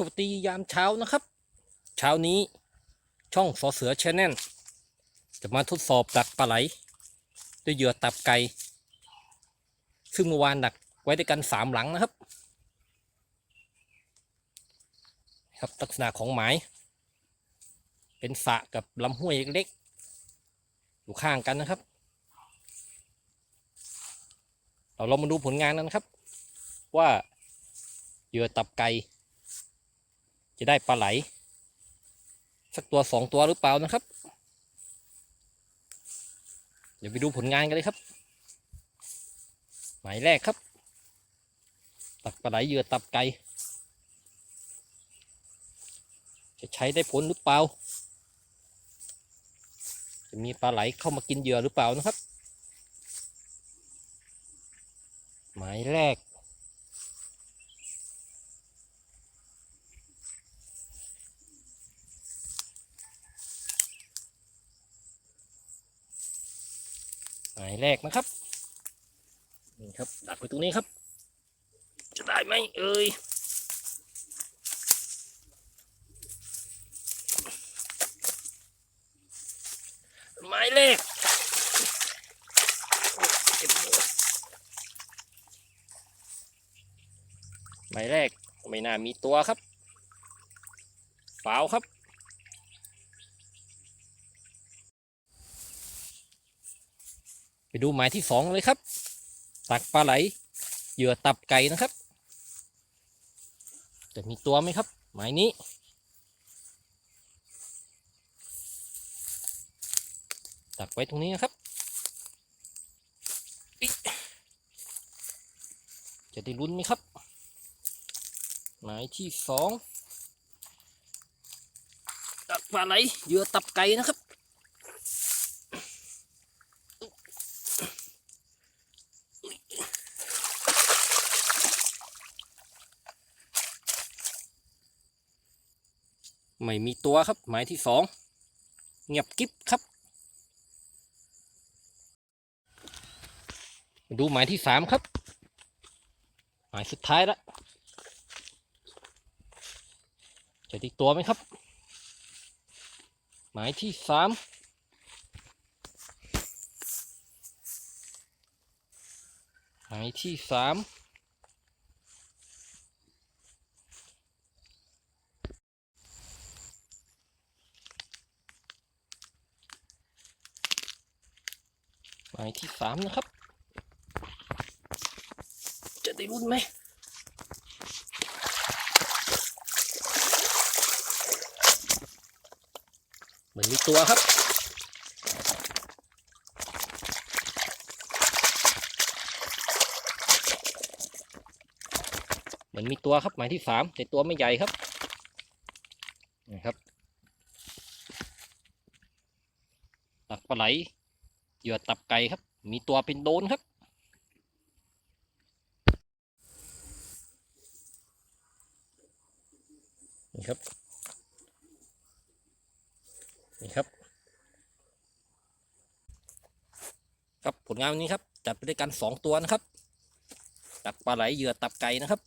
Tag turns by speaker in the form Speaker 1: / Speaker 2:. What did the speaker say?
Speaker 1: สวัสดียามเช้านะครับ เช้านี้ช่องสอเสือชแนลจะมาทดสอบดักปลาไหล ด้วยเหยื่อตับไก่ซึ่งเมื่อวานดักไว้ด้วยกันสามหลังนะครับ ครับลักษณะของหมาย เป็นสะกับลำห้วยเล็กๆอยู่ข้างกันนะครับ เราลองมาดูผลงานกันนะครับ ว่าเหยื่อตับไก่ จะได้ปลาไหล สักตัวสองตัวหรือเปล่านะครับ เดี๋ยวไปดูผลงานกันเลยครับ หมายแรกครับ ตักปลาไหลเหยื่อตับไก่จะใช้ได้ผลหรือเปล่า จะมีปลาไหลเข้ามากินเหยื่อหรือเปล่านะครับ หมายแรก หมายแรกนะครับนี่ครับดักไว้ตรงนี้ครับ จะได้ไหมเอ่ยหมายเลขเก็บมือหมายแรกไม่น่ามีตัวครับเปล่าครับ ไปดูหมายที่สองเลยครับ ตักปลาไหล เหยื่อตับไก่นะครับ จะมีตัวไหมครับ หมายนี้ ตักไว้ตรงนี้นะครับ จะได้ลุ้นไหมครับ หมายที่สองตักปลาไหลเหยื่อตับไก่นะครับ ไม่มีตัวครับ หมายที่สองเงียบกิ๊บครับ ดูหมายที่สามครับ หมายสุดท้ายแล้วจะติดตัวไหมครับ หมายที่สามหมายที่สาม มายที่สามนะครับ จะได้รุ่นไหมเหมือนมีตัวครับ เหมือนมีตัวครับหมายที่สามแต่ตัวไม่ใหญ่ครับนี่ครับ ตักปลาไหล เหยื่อตับไก่ครับ มีตัวเป็นโดนครับ นี่ครับ นี่ครับ ครับผลงานวันนี้ครับ จัดไปด้วยกันสองตัวนะครับ ตักปลาไหลเหยื่อตับไก่นะครับ